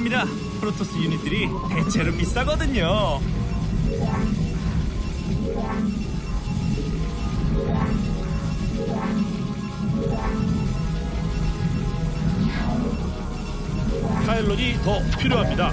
모자랍니다. 프로토스 유닛들이 대체로 비싸거든요. 파일럿이 더 필요합니다.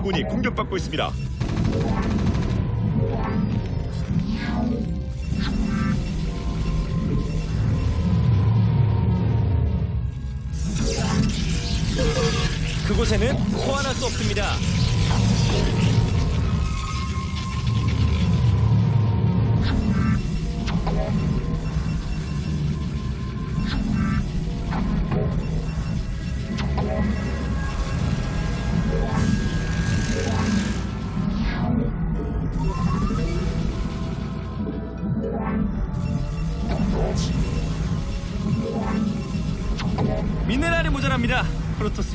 아군이 공격받고 있습니다. 그곳에는 소환할 수 없습니다.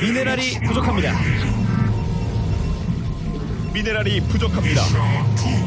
미네랄이 부족합니다. 미네랄이 부족합니다. 미네랄이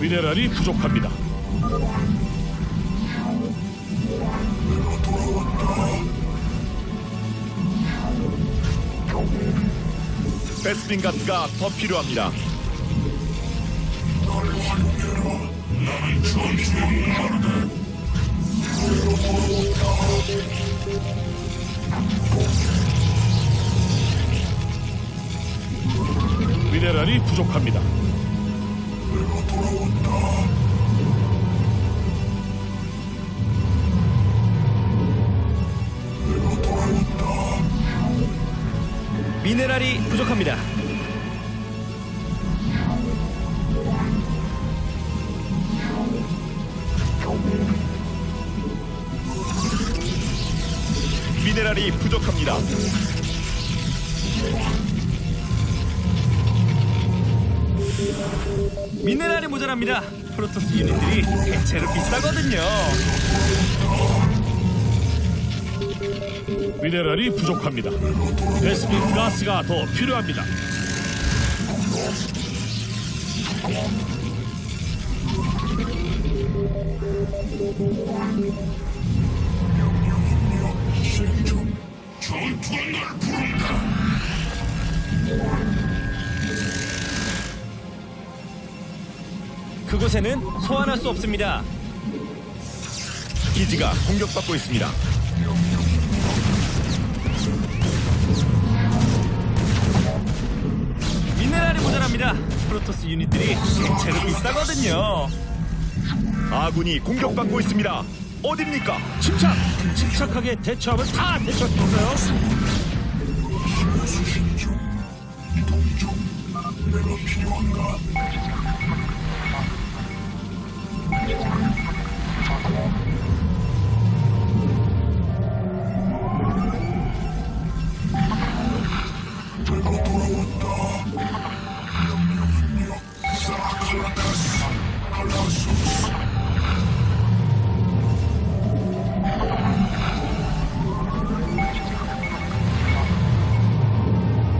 미네랄이 부족합니다. 베스핀 가스가 더 필요합니다. 미네랄이 부족합니다. 미네랄이 부족합니다. 미네랄이 모자랍니다. 프로토스 유닛들이 대체로 비싸거든요. 미네랄이 부족합니다. 베스핀 가스가 더 필요합니다. 그곳에는 소환할 수 없습니다. 기지가 공격받고 있습니다. 미네랄이 모자랍니다. 프로토스 유닛들이 대체로 비싸거든요. 아군이 공격받고 있습니다. 어딥니까? 침착! 침착하게 대처하면 다 대처했어요.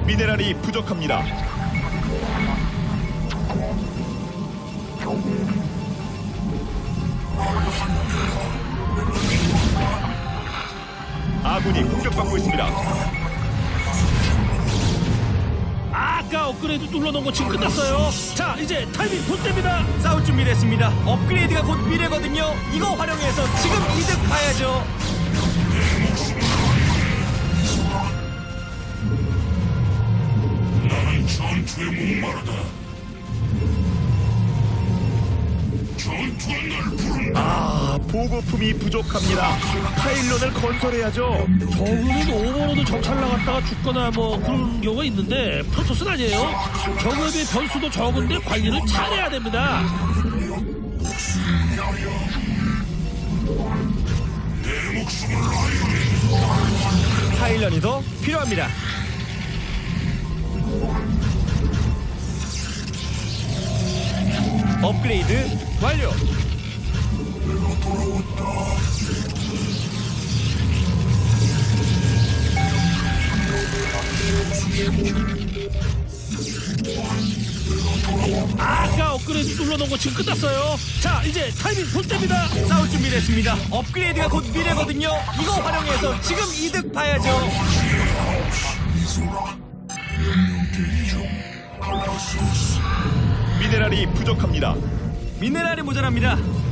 미네랄이 부족합니다. 아군이 공격받고 있습니다. 아까 업그레이드 눌러놓은 거 지금 끝났어요. 자, 이제 타이밍 볼 때입니다. 싸울 준비 됐습니다. 업그레이드가 곧 미래거든요. 이거 활용해서 지금 이득 봐야죠. 아, 보급품이 부족합니다. 파일런을 건설해야죠. 저그는 오버로드 정찰 나갔다가 죽거나 뭐 그런 경우가 있는데 프로토스는 아니에요. 저그에 비해 변수도 적은데 관리를 잘해야 됩니다. 파일런이 더 필요합니다. 업그레이드 완료. 아까 업그레이드 눌러놓은 거 지금 끝났어요. 자, 이제 타이밍 볼 때입니다. 싸울 준비 됐습니다. 업그레이드가 곧 미래거든요. 이거 활용해서 지금 이득 봐야죠. 미네랄이 부족합니다. 미네랄이 모자랍니다.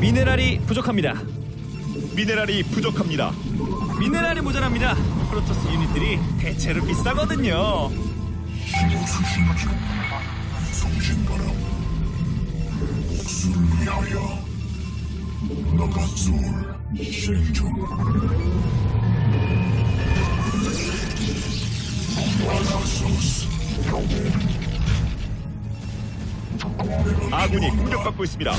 미네랄이 부족합니다. 미네랄이 부족합니다. 미네랄이 모자랍니다. 프로토스 유닛들이 대체로 비싸거든요. 아군이 공격받고 있습니다.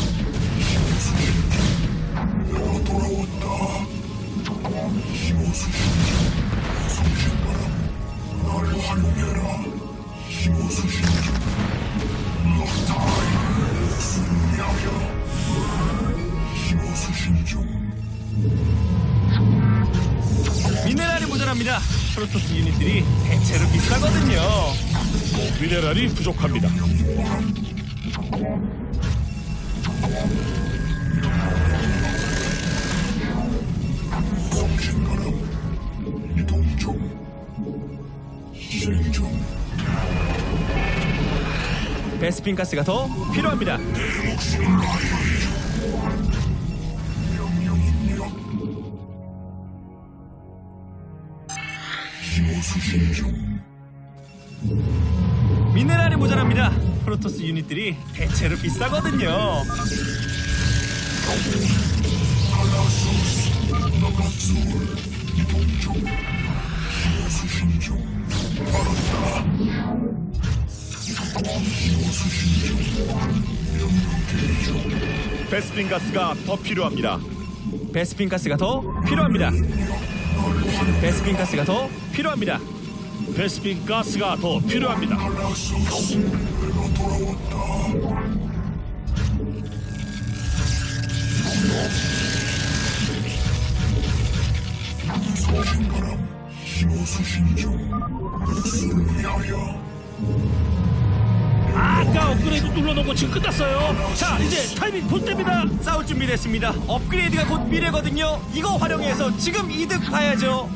미네랄이 모자랍니다. 프로토스 유닛들이 대체로 비싸거든요. 미네랄이 부족합니다. 베스핀 가스가 더 필요합니다. 미네랄이 모자랍니다. 프로토스 유닛들이 대체로 비싸거든요. 베스핀 가스가 더 필요합니다. 베스핀 가스가 더 필요합니다. 베스핀 가스가 더 필요합니다. 베스핀 가스가 더 필요합니다. 끝났어요. 자, 이제 타이밍 볼 때입니다. 싸울 준비 됐습니다. 업그레이드가 곧 미래거든요. 이거 활용해서 지금 이득 봐야죠.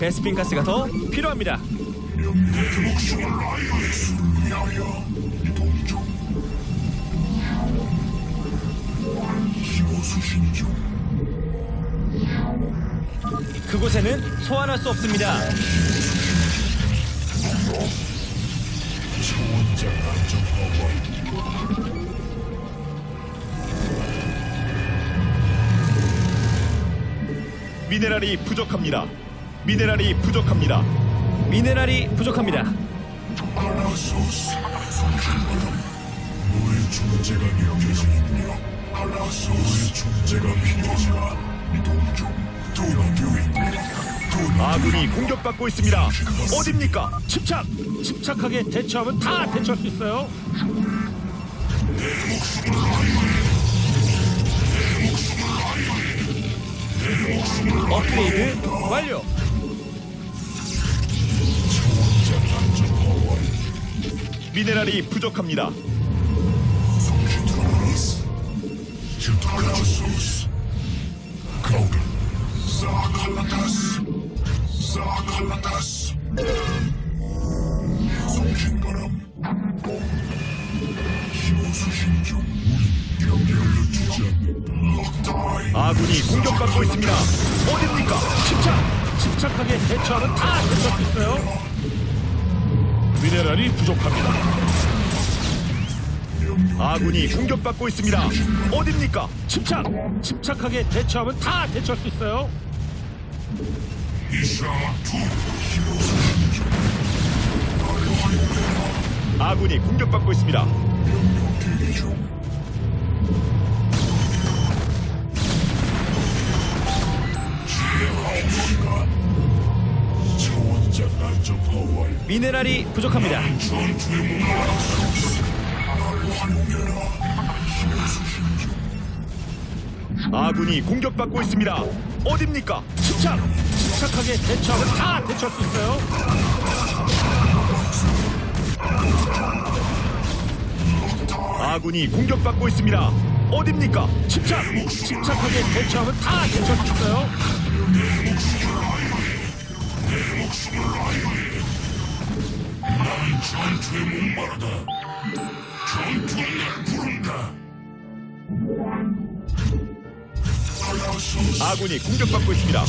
베스핀 가스가 더 필요합니다. 그곳에는 소환할 수 없습니다. 미네랄이 부족합니다. 미네랄이 부족합니다. 미네랄이 부족합니다. 존재가 느껴지며 너의 이동 중 도나듀인 아군이 공격받고 있습니다. 어딥니까? 침착! 침착하게 대처하면 다 대처할 수 있어요. 업그레이드 완료. 미네랄이 부족합니다. 사칼라타스 사칼라타스 성신바람 힘수신 중 경계를 않는다 럭타이 아군이 공격받고 있습니다. 어딥니까? 침착! 침착하게 대처하면 다 있어요. 미네랄이 부족합니다. 아군이 공격받고 있습니다. 어딥니까? 침착! 침착하게 대처하면 다 대처할 수 있어요. 아군이 공격받고 있습니다. 미네랄이 부족합니다. 아군이 공격받고 있습니다. 어딥니까? 침착! 침착하게 대처하면 다 대처할 수 있어요. 아군이 공격받고 있습니다. 어딥니까? 침착! 침착하게 대처하면 다 대처할 수 있어요. 전투에 목마르다 전투는 날 부른다 아군이 공격받고 있습니다.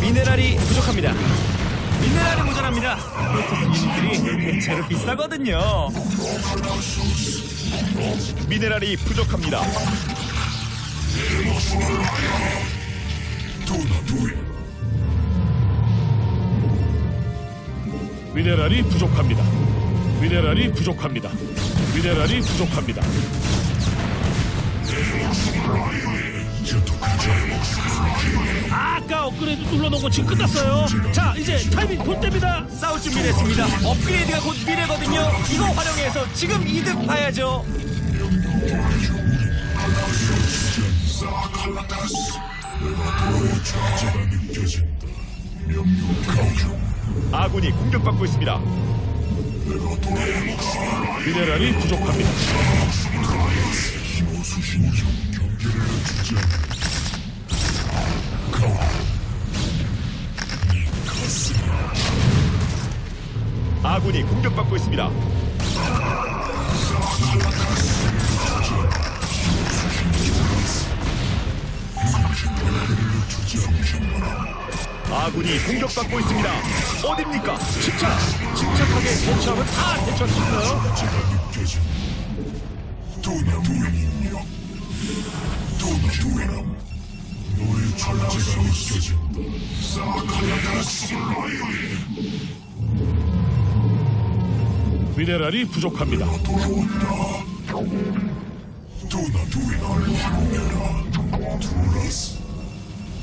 미네랄이 부족합니다. 미네랄이 모자랍니다. 유닛들이 대체로 비싸거든요. 미네랄이 부족합니다. 미네랄이 부족합니다. 미네랄이 부족합니다. 미네랄이 부족합니다. 아까 업그레이드 눌러놓은 거 지금 끝났어요. 자, 이제 타이밍 볼 때입니다. 싸울 준비를 했습니다. 업그레이드가 곧 미래거든요. 이거 활용해서 지금 이득 봐야죠. 아군이 공격받고 있습니다. 미네랄이 부족합니다. 아군이 공격받고 있습니다. 아군이 공격받고 있습니다. 어딥니까? 침착, 침착하게 대처하면 다 느껴진다. 도나 도인이여. 도나 도인함. 너의 존재가 느껴진다. 미네랄이 부족합니다. 도나 도인을 향해라. 두라스.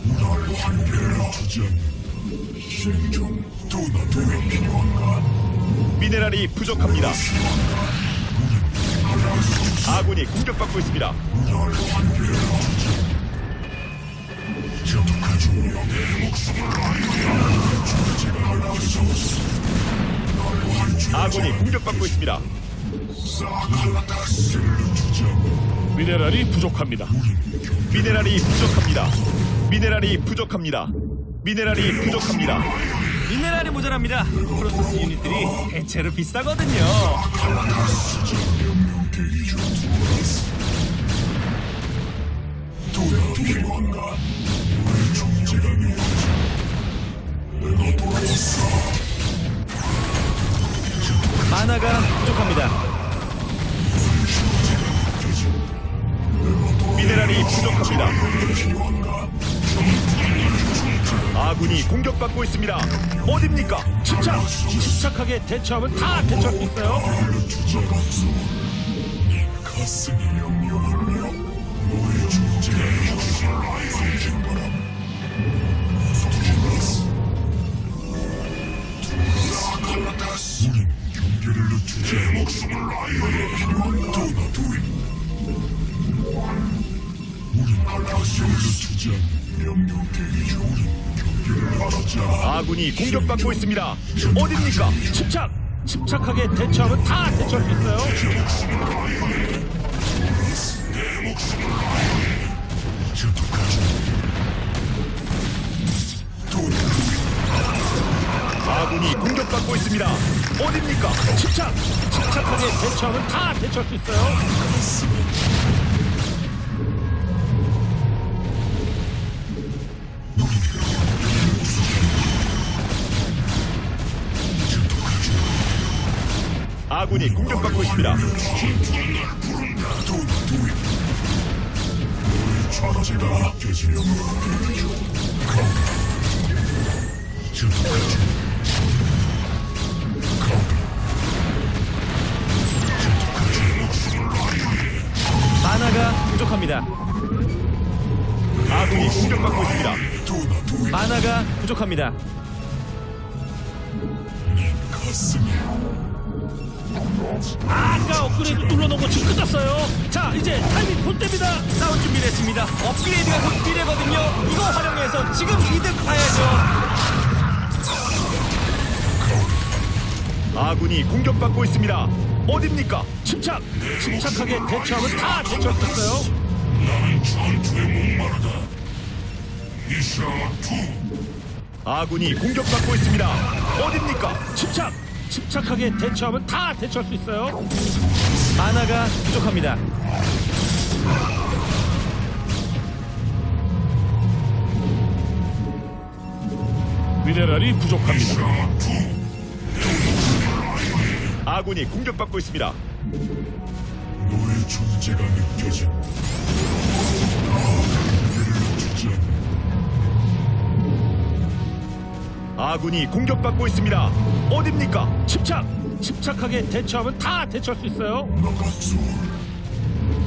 날 한계를 주지 않는다. 신종 도나 도인 필요한가? 미네랄이 부족합니다. 아군이 공격받고 있습니다. 주지 않는 중요. 내 목숨을 아이오야. 존재가 한계를 아군이 공격받고 있습니다. 미네랄이 부족합니다. 미네랄이 부족합니다. 미네랄이 부족합니다. 미네랄이 부족합니다. 미네랄이 모자랍니다. 프로토스 유닛들이 대체로 비싸거든요. 도나 필요한가? 침착, 침착하게 대처하면 다 대처할 수 있어요. 우린. 목숨을 아이에게 필요한 도인. 우린 칼라타스를 늦추지 않는 명령 대기 중. 우린 아. 아군이 공격받고 있습니다. 어딥니까? 침착, 침착하게 대처하면 다 대처할 수 있어요. 아군이 공격받고 있습니다. 어딥니까? 침착, 침착하게 대처하면 다 대처할 수 있어요. 아군이 공격받고 있습니다. 만화가 부족합니다. 아군이 공격받고 있습니다. 만화가 부족합니다. 네 가슴이 아까 업그레이드 눌러놓은 거 지금 끝났어요. 자, 이제 타이밍 볼 때입니다. 싸울 준비를 했습니다. 업그레이드가 곧 미래거든요. 이거 활용해서 지금 이득 봐야죠. 아군이 공격받고 있습니다. 어딥니까? 침착, 침착하게 대처하면 다 있어요. 나는 전투에 목마르다 이샤투 아군이 공격받고 있습니다. 어딥니까? 침착, 침착하게 대처하면 다 대처할 수 있어요. 만화가 부족합니다. 미네랄이 부족합니다. 아군이 공격받고 있습니다. 너의 존재가 느껴진 경 아군이 공격받고 있습니다. 어딥니까? 침착! 침착하게 대처하면 다 대처할 수 있어요.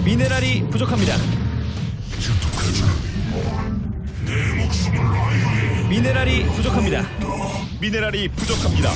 미네랄이 부족합니다. 미네랄이 부족합니다. 미네랄이 부족합니다.